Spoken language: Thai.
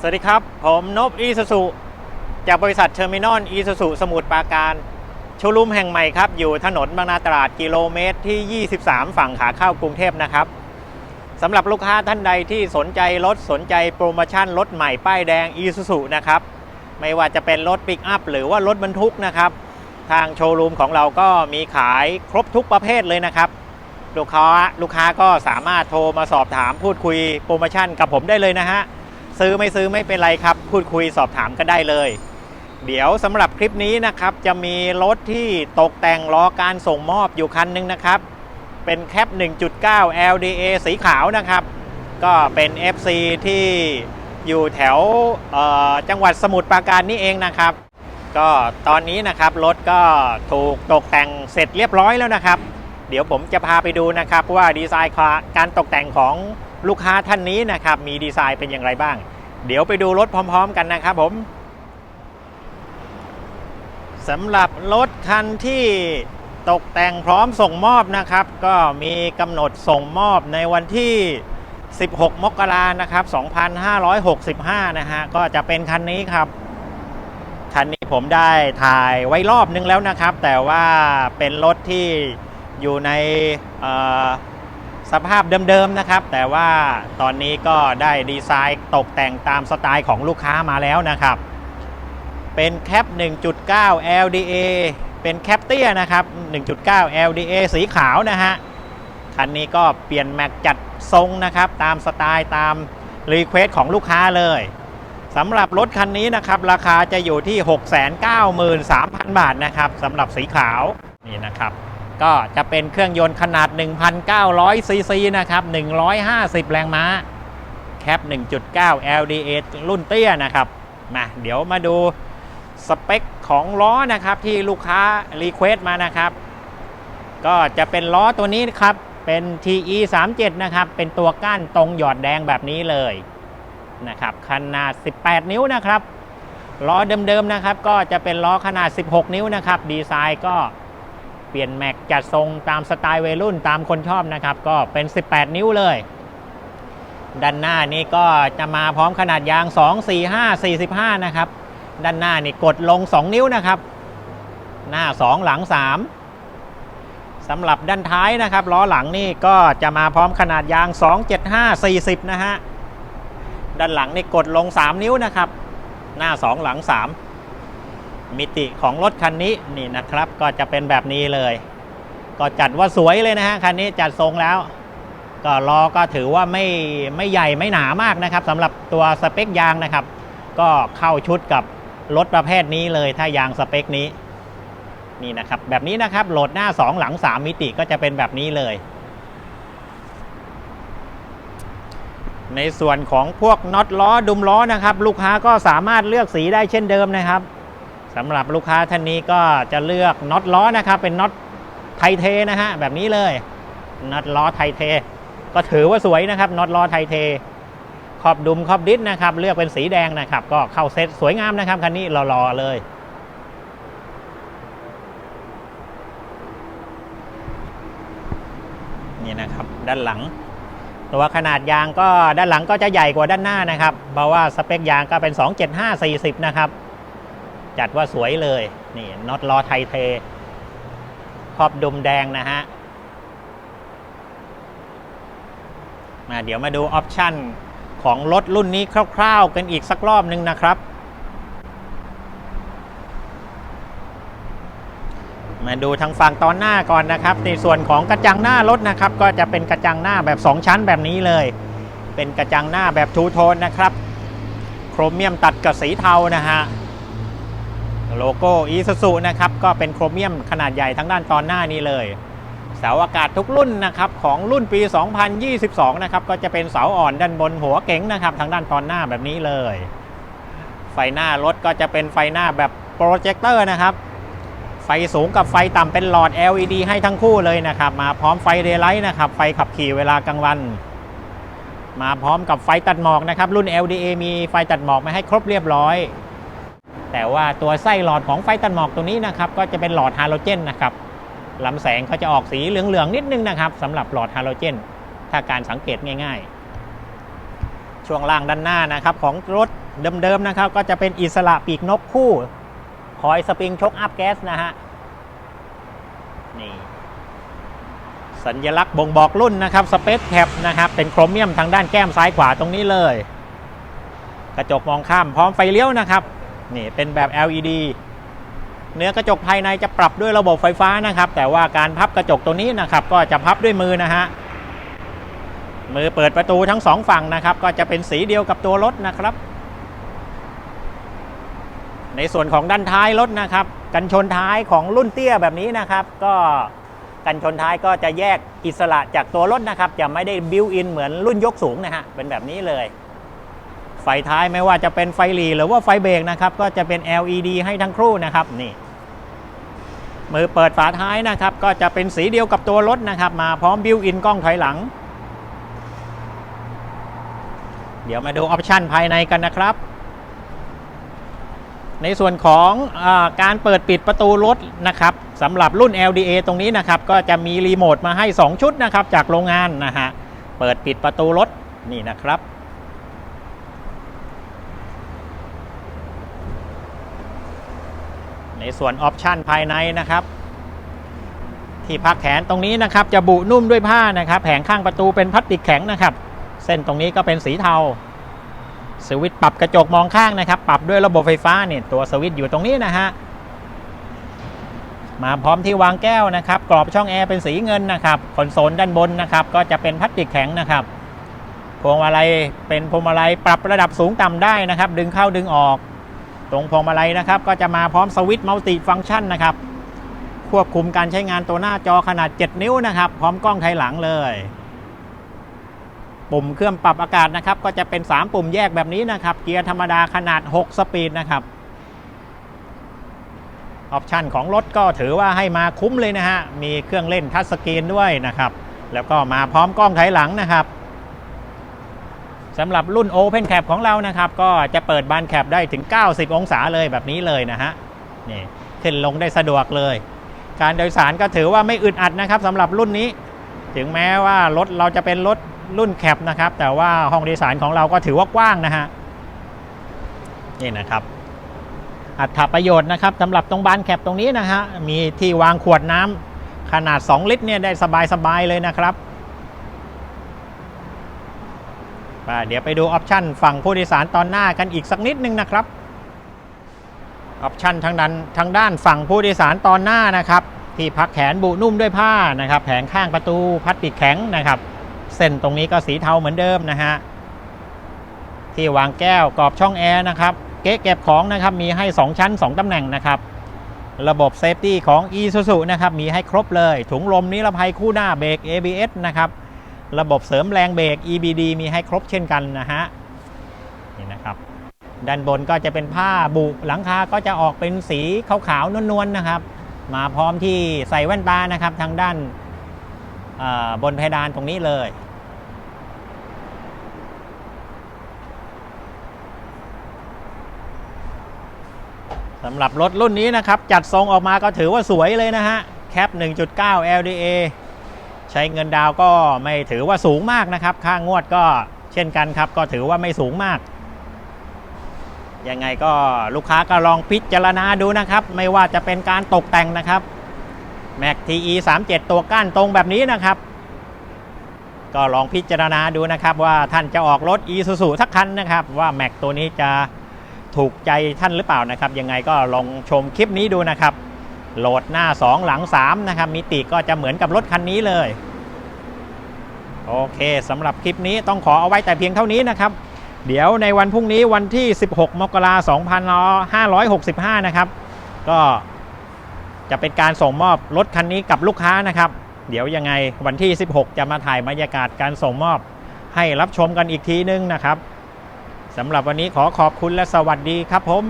สวัสดีครับ ผมนบอีสุสุจากบริษัทเทอร์มินอลอีสุสุสมุทรปราการโชว์รูมแห่งใหม่ครับ อยู่ถนนบางนาตราดกิโลเมตรที่ 23 ฝั่งขาเข้ากรุงเทพนะครับสำหรับลูกค้าท่านใดที่สนใจรถสนใจโปรโมชั่นรถใหม่ป้ายแดงอีสุสุนะครับ ไม่ว่าจะเป็นรถปิกอัพหรือว่ารถบรรทุกนะครับ ทางโชว์รูมของเราก็มีขายครบทุกประเภทเลยนะครับ ลูกค้าลูกค้าก็สามารถโทรมาสอบถามพูดคุยโปรโมชั่นกับผมได้เลยนะฮะ ซื้อไม่ซื้อไม่เป็นไรครับ พูดคุยสอบถามก็ได้เลย เดี๋ยวสำหรับคลิปนี้นะครับ จะมีรถที่ตกแต่งรอการส่งมอบอยู่คันหนึงนะครับ เป็นแคป 1.9 LDA สีขาวนะครับ ก็เป็น FC ที่อยู่แถวจังหวัดสมุทรปราการนี่เองนะครับ ก็ตอนนี้นะครับรถก็ถูกตกแต่งเสร็จเรียบร้อยแล้วนะครับ เดี๋ยวผมจะพาไปดูนะครับว่าดีไซน์การตกแต่งของลูกค้าท่านนี้นะครับ มีดีไซน์เป็นอย่างไรบ้าง เดี๋ยวไปดูรถพร้อม ๆ กันนะครับผมสำหรับรถคันที่ตกแต่งพร้อมส่งมอบนะครับ ก็มีกำหนดส่งมอบในวันที่ 16 มกรานะครับ 2565 นะฮะ ก็จะเป็นคันนี้ครับ คันนี้ผมได้ถ่ายไว้รอบนึงแล้วนะครับ แต่ว่าเป็นรถที่อยู่ใน สภาพเดิมๆนะครับ แต่ว่าตอนนี้ก็ได้ดีไซน์ตกแต่งตามสไตล์ของลูกค้ามาแล้วนะครับ เป็นแคป 1.9 LDA เป็นแคปเตี้ยนะครับ 1.9 LDA สีขาวนะฮะ คันนี้ก็เปลี่ยนแม็กจัดทรงนะครับ ตามสไตล์ตามรีเควสของลูกค้าเลยสำหรับรถคันนี้นะครับ ราคาจะอยู่ที่ 693,000 บาทนะครับสำหรับสีขาวนี่นะครับ ก็จะเป็นเครื่องยนต์ขนาด 1,900 ซีซีนะครับ 150 แรงม้า แคป 1.9 LDA รุ่นเตี้ยนะครับมาเดี๋ยวมาดูสเปคของล้อนะครับที่ลูกค้ารีเควสมานะครับ ก็จะเป็นล้อตัวนี้ครับเป็น TE 3 7นะครับ เป็นตัวก้านตรงหยอดแดงแบบนี้เลยนะครับ ขนาด 18 นิ้วนะครับ ล้อเดิมๆนะครับ ก็จะเป็นล้อขนาด 16 นิ้วนะครับ ดีไซน์ก็ เปลี่ยนแม็กจัดทรงตามสไตล์วัยรุ่นตามคนชอบนะครับ ก็เป็น 18 นิ้วเลย ด้านหน้านี้ก็จะมาพร้อมขนาดยาง 2 4 5 45 นะครับ ด้านหน้านี่กดลง 2 นิ้วนะครับ หน้า 2 หลัง 3สำหรับด้านท้ายนะครับล้อหลังนี่ก็จะมาพร้อมขนาดยาง 2 7 5 40 นะฮะด้านหลังนี่กดลง 3 นิ้วนะครับ หน้า 2 หลัง 3 มิติของรถคันนี้นี่นะครับ ก็จะเป็นแบบนี้เลย ก็จัดว่าสวยเลยนะฮะคันนี้จัดทรงแล้ว ก็ล้อก็ถือว่าไม่ไม่ใหญ่ไม่หนามากนะครับสำหรับตัวสเปคยางนะครับ ก็เข้าชุดกับรถประเภทนี้เลยถ้ายางสเปคนี้นี่นะครับแบบนี้นะครับโหลดหน้า 2 หลัง 3 มิติก็จะเป็นแบบนี้เลย ในส่วนของพวกน็อตล้อดุมล้อนะครับ ลูกค้าก็สามารถเลือกสีได้เช่นเดิมนะครับ สำหรับลูกค้าท่านนี้ก็จะเลือกน็อตล้อนะครับเป็นน็อตไทเทนะฮะแบบนี้เลยน็อตล้อไทเท ก็ถือว่าสวยนะครับน็อตล้อไทเท ขอบดุมขอบดิสนะครับ เลือกเป็นสีแดงนะครับ ก็เข้าเซตสวยงามนะครับคันนี้หล่อๆเลยนี่นะครับด้านหลังตัวขนาดยางก็ด้านหลังก็จะใหญ่กว่าด้านหน้านะครับ เพราะว่าสเปคยางก็เป็น 275 40 นะครับ จัดว่าสวยเลยนี่น็อตล้อไทเทขอบดุมแดงนะฮะมาเดี๋ยวมาดูออปชันของรถรุ่นนี้คร่าวๆ กันอีกสักรอบหนึ่งนะครับ มาดูทางฝั่งตอนหน้าก่อนนะครับ ในส่วนของกระจังหน้ารถนะครับ ก็จะเป็นกระจังหน้าแบบ 2 ชั้นแบบนี้เลย เป็นกระจังหน้าแบบทูโทนนะครับ โครเมียมตัดกับสีเทานะฮะ โลโก้อีซูซูนะครับก็เป็นโครเมียมขนาดใหญ่ทั้งด้านตอนหน้านี้เลยเสาอากาศทุกรุ่นนะครับของรุ่นปี 2022 นะครับก็จะเป็นเสาอ่อนด้านบนหัวเก๋งนะครับทางด้านตอนหน้าแบบนี้เลย ไฟหน้ารถก็จะเป็นไฟหน้าแบบโปรเจคเตอร์นะครับ ไฟสูงกับไฟต่ำเป็นหลอด LED ให้ทั้งคู่เลยนะครับ มาพร้อมไฟเดย์ไลท์นะครับ ไฟขับขี่เวลากลางวัน มาพร้อมกับไฟตัดหมอกนะครับ รุ่น LDA มีไฟตัดหมอกมาให้ครบเรียบร้อย แต่ว่าตัวไส้หลอดของไฟตัดหมอกตัวนี้นะครับก็จะเป็นหลอดฮาโลเจนนะครับลำแสงเขาจะออกสีเหลืองๆนิดนึงนะครับสำหรับหลอดฮาโลเจน ถ้าการสังเกตง่ายๆ ช่วงล่างด้านหน้านะครับของรถเดิมๆนะครับ ก็จะเป็นอิสระปีกนกคู่ คอยสปริงชกอัพแก๊สนะฮะนี่สัญลักษณ์บ่งบอกรุ่นนะครับสเปซแคปนะครับ เป็นโครเมียมทางด้านแก้มซ้ายขวาตรงนี้เลย กระจกมองข้ามพร้อมไฟเลี้ยวนะครับ นี่เป็นแบบ LED เนื้อกระจกภายในจะปรับด้วยระบบไฟฟ้านะครับ แต่ว่าการพับกระจกตัวนี้นะครับ ก็จะพับด้วยมือนะฮะมือเปิดประตูทั้งสองฝั่งนะครับ ก็จะเป็นสีเดียวกับตัวรถนะครับ ในส่วนของด้านท้ายรถนะครับ กันชนท้ายของรุ่นเตี้ยแบบนี้นะครับ ก็กันชนท้ายก็จะแยกอิสระจากตัวรถนะครับ จะไม่ได้บิวอินเหมือนรุ่นยกสูงนะฮะเป็นแบบนี้เลย ไฟท้ายไม่ว่าจะเป็นไฟหลีหรือว่าไฟเบรกนะครับก็จะเป็น LED ให้ทั้งครู่นะครับนี่มือเปิดฝาท้ายนะครับ ก็จะเป็นสีเดียวกับตัวรถนะครับ มาพร้อมบิวอินกล้องถอยหลัง เดี๋ยวมาดูออปชันภายในกันนะครับ ในส่วนของอการเปิดปิดประตูรถนะครับสำหรับรุ่น LDA ตรงนี้นะครับ ก็จะมีรีโมทมาให้ 2 ชุดนะครับ จากโรงงานนะฮะเปิดปิดประตูรถนี่นะครับ ใน ส่วนออปชันภายในนะครับ ที่พักแขนตรงนี้นะครับ จะบุนุ่มด้วยผ้านะครับ แผงข้างประตูเป็นพลาสติกแข็งนะครับ เส้นตรงนี้ก็เป็นสีเทาสวิตช์ปรับกระจกมองข้างนะครับ ปรับด้วยระบบไฟฟ้าเนี่ยตัวสวิตช์อยู่ตรงนี้นะฮะมาพร้อมที่วางแก้วนะครับ กรอบช่องแอร์เป็นสีเงินนะครับคอนโซลด้านบนนะครับ ก็จะเป็นพลาสติกแข็งนะครับพวงมาลัยเป็นพวงมาลัยปรับระดับสูงต่ำได้นะครับ ดึงเข้าดึงออก ตรงพวงมาลัยนะครับ ก็จะมาพร้อมสวิตช์มัลติฟังก์ชันนะครับ ควบคุมการใช้งานตัวหน้าจอขนาด 7 นิ้วนะครับ พร้อมกล้องไทยหลังเลย ปุ่มเครื่องปรับอากาศนะครับ ก็จะเป็น 3 ปุ่มแยกแบบนี้นะครับ เกียร์ธรรมดาขนาด 6 สปีดนะครับ ออปชันของรถก็ถือว่าให้มาคุ้มเลยนะฮะ มีเครื่องเล่นทัชสกรีนด้วยนะครับ แล้วก็มาพร้อมกล้องถอยหลังนะครับ สำหรับรุ่น Open Cap ของเรานะครับ ก็จะเปิดบานแคปได้ถึง 90 องศาเลยแบบนี้เลยนะฮะนี่ขึ้นลงได้สะดวกเลย การโดยสารก็ถือว่าไม่อึดอัดนะครับสำหรับรุ่นนี้ ถึงแม้ว่ารถเราจะเป็นรถรุ่นแคปนะครับ แต่ว่าห้องโดยสารของเราก็ถือว่ากว้างนะฮะนี่นะครับ อัตประโยชน์นะครับสำหรับตรงบานแคปตรงนี้นะฮะมีที่วางขวดน้ำขนาด 2 ลิตรเนี่ยได้สบายๆเลยนะครับอ่า เดี๋ยวไปดูออปชันฝั่งผู้โดยสารตอนหน้ากันอีกสักนิดนึงนะครับออปชันทางด้านทางด้านฝั่งผู้โดยสารตอนหน้านะครับ ที่พักแขนบุนุ่มด้วยผ้านะครับ แผงข้างประตูพลาสติกแข็งนะครับ เส้นตรงนี้ก็สีเทาเหมือนเดิมนะฮะที่วางแก้วกรอบช่องแอร์นะครับ เก๊ะเก็บของนะครับมีให้ 2 ชั้น 2 ตำแหน่งนะครับ ระบบเซฟตี้ของ e s u s u นะครับมีให้ครบเลย ถุงลมนิรภัยคู่หน้าเบรก ABS นะครับ ระบบเสริมแรงเบรก EBD มีให้ครบเช่นกันนะฮะนี่นะครับด้านบนก็จะเป็นผ้าบุหลังคาก็จะออกเป็นสีขาวๆนวลๆนะครับ มาพร้อมที่ใส่แว่นตานะครับ ทางด้านบนเพดานตรงนี้เลย สำหรับรถรุ่นนี้นะครับ จัดทรงออกมาก็ถือว่าสวยเลยนะฮะแคป 1.9 LDA ใช้เงินดาวก็ไม่ถือว่าสูงมากนะครับ ค่างวดก็เช่นกันครับ ก็ถือว่าไม่สูงมาก ยังไงก็ลูกค้าก็ลองพิจารณาดูนะครับ ไม่ว่าจะเป็นการตกแต่งนะครับ Mac TE 37ตัวก้านตรงแบบนี้นะครับ ก็ลองพิจารณาดูนะครับ ว่าท่านจะออกรถ Isuzu สักคันนะครับ ว่า Mac ตัวนี้จะถูกใจท่านหรือเปล่านะครับ ยังไงก็ลองชมคลิปนี้ดูนะครับ โหลดหน้า 2 หลัง 3 นะครับ มิติก็จะเหมือนกับรถคันนี้เลย โอเคสำหรับคลิปนี้ต้องขอเอาไว้แต่เพียงเท่านี้นะครับ เดี๋ยวในวันพรุ่งนี้วันที่ 16 มกราคม2565 นะครับ ก็จะเป็นการส่งมอบรถคันนี้กับลูกค้านะครับ เดี๋ยวยังไงวันที่ 16 จะมาถ่ายบรรยากาศการส่งมอบ ให้รับชมกันอีกทีนึงนะครับสำหรับวันนี้ขอขอบคุณและสวัสดีครับผม